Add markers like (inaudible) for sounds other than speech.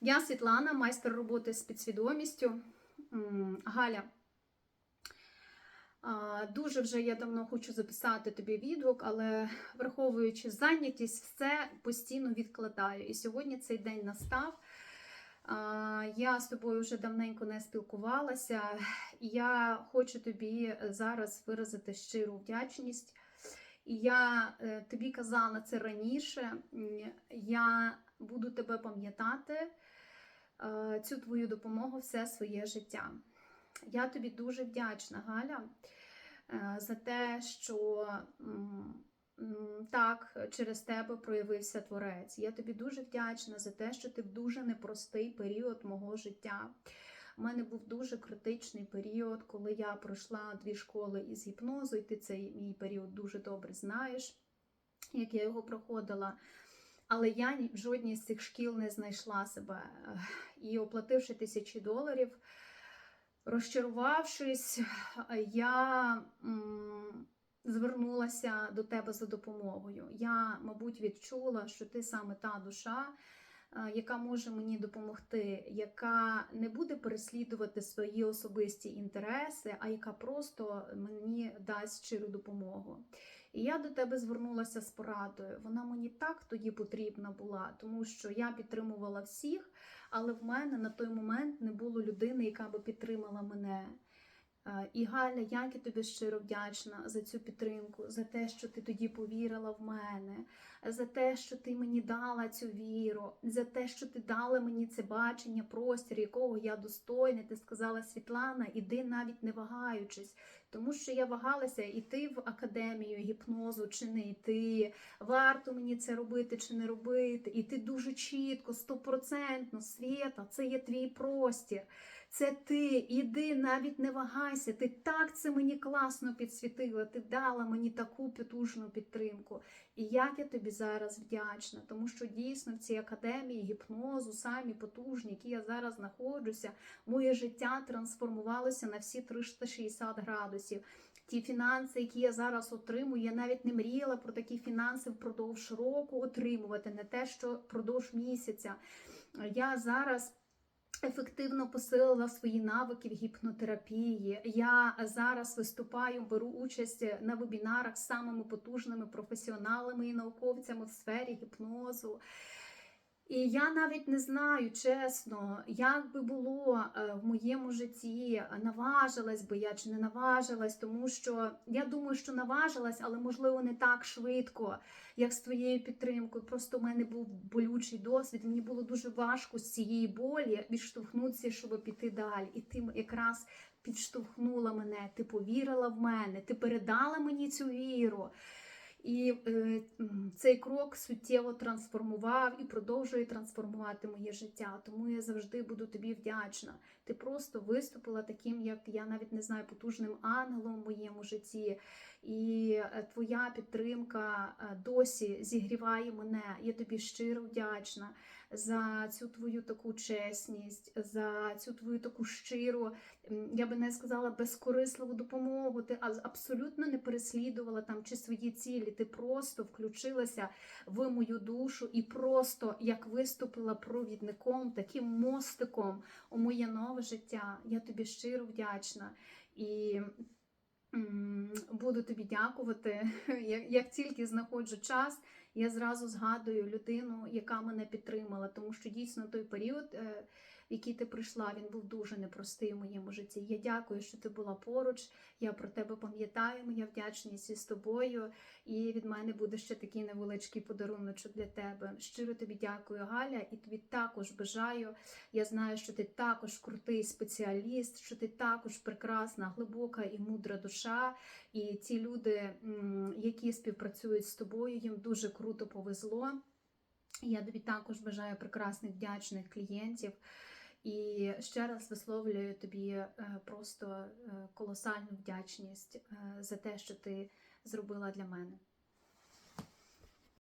Я Світлана, майстер роботи з підсвідомістю. Галя. Дуже вже я давно хочу записати тобі відгук, але враховуючи зайнятість, все постійно відкладаю. І сьогодні цей день настав. Я з тобою вже давненько не спілкувалася. Я хочу тобі зараз виразити щиру вдячність. І я е, тобі казала це раніше. Я буду тебе пам'ятати е, цю твою допомогу все своє життя. Я тобі дуже вдячна, Галя, е, за те, що так через тебе проявився творець. Я тобі дуже вдячна за те, що ти в дуже непростий період мого життя. У мене був дуже критичний період, коли я пройшла дві школи із гіпнозу, і ти цей мій період дуже добре знаєш, як я його проходила. Але я в жодній з цих шкіл не знайшла себе. І оплативши тисячі доларів, розчарувавшись, я звернулася до тебе за допомогою. Я, мабуть, відчула, що ти саме та душа, яка може мені допомогти, яка не буде переслідувати свої особисті інтереси, а яка просто мені дасть щиру допомогу. І я до тебе звернулася з порадою. Вона мені так тоді потрібна була, тому що я підтримувала всіх, але в мене на той момент не було людини, яка би підтримала мене. І Галя, як я тобі щиро вдячна за цю підтримку, за те, що ти тоді повірила в мене, за те, що ти мені дала цю віру, за те, що ти дала мені це бачення, простір, якого я достойна. Ти сказала, Світлана, іди навіть не вагаючись, тому що я вагалася іти в академію гіпнозу чи не йти, варто мені це робити чи не робити. І ти дуже чітко, стопроцентно, Свята, це є твій простір. Це ти, іди, навіть не вагайся. Ти так це мені класно підсвітила. Ти дала мені таку потужну підтримку. І як я тобі зараз вдячна, тому що дійсно в цій академії гіпнозу, самі потужні, які я зараз знаходжуся, моє життя трансформувалося на всі 360 градусів. Ті фінанси, які я зараз отримую, я навіть не мріяла про такі фінанси впродовж року отримувати, не те, що впродовж місяця. Я зараз. Ефективно посилила свої навики в гіпнотерапії. Я зараз виступаю, беру участь на вебінарах з самими потужними професіоналами і науковцями в сфері гіпнозу. І я навіть не знаю, чесно, як би було е, в моєму житті, наважилась би я чи не наважилась, тому що я думаю, що наважилась, але можливо не так швидко, як з твоєю підтримкою. Просто в мене був болючий досвід. Мені було дуже важко з цієї болі відштовхнутися, щоб піти далі. І ти якраз підштовхнула мене, ти повірила в мене, ти передала мені цю віру. І е, цей крок суттєво трансформував і продовжує трансформувати моє життя. Тому я завжди буду тобі вдячна. Ти просто виступила таким, як я навіть не знаю, потужним ангелом в моєму житті. І е, твоя підтримка е, досі зігріває мене. Я тобі щиро вдячна за цю твою таку чесність, за цю твою таку щиру, я би не сказала, безкорисливу допомогу. Ти абсолютно не переслідувала там чи свої цілі. Ти просто включилася в мою душу і просто як виступила провідником, таким мостиком у моє нове життя. Я тобі щиро вдячна. І буду тобі дякувати. (laughs) Як, тільки знаходжу час, я зразу згадую людину, яка мене підтримала, тому що дійсно той період, е, в який ти прийшла, він був дуже непростий у моєму житті. Я дякую, що ти була поруч. Я про тебе пам'ятаю, моя вдячність із тобою. І від мене буде ще такий невеличкий подаруночок для тебе. Щиро тобі дякую, Галя, і тобі також бажаю. Я знаю, що ти також крутий спеціаліст, що ти також прекрасна, глибока і мудра душа. І ті люди, які співпрацюють з тобою, їм дуже круто повезло. Я тобі також бажаю прекрасних вдячних клієнтів. І ще раз висловлюю тобі е, просто е, колосальну вдячність е, за те, що ти зробила для мене.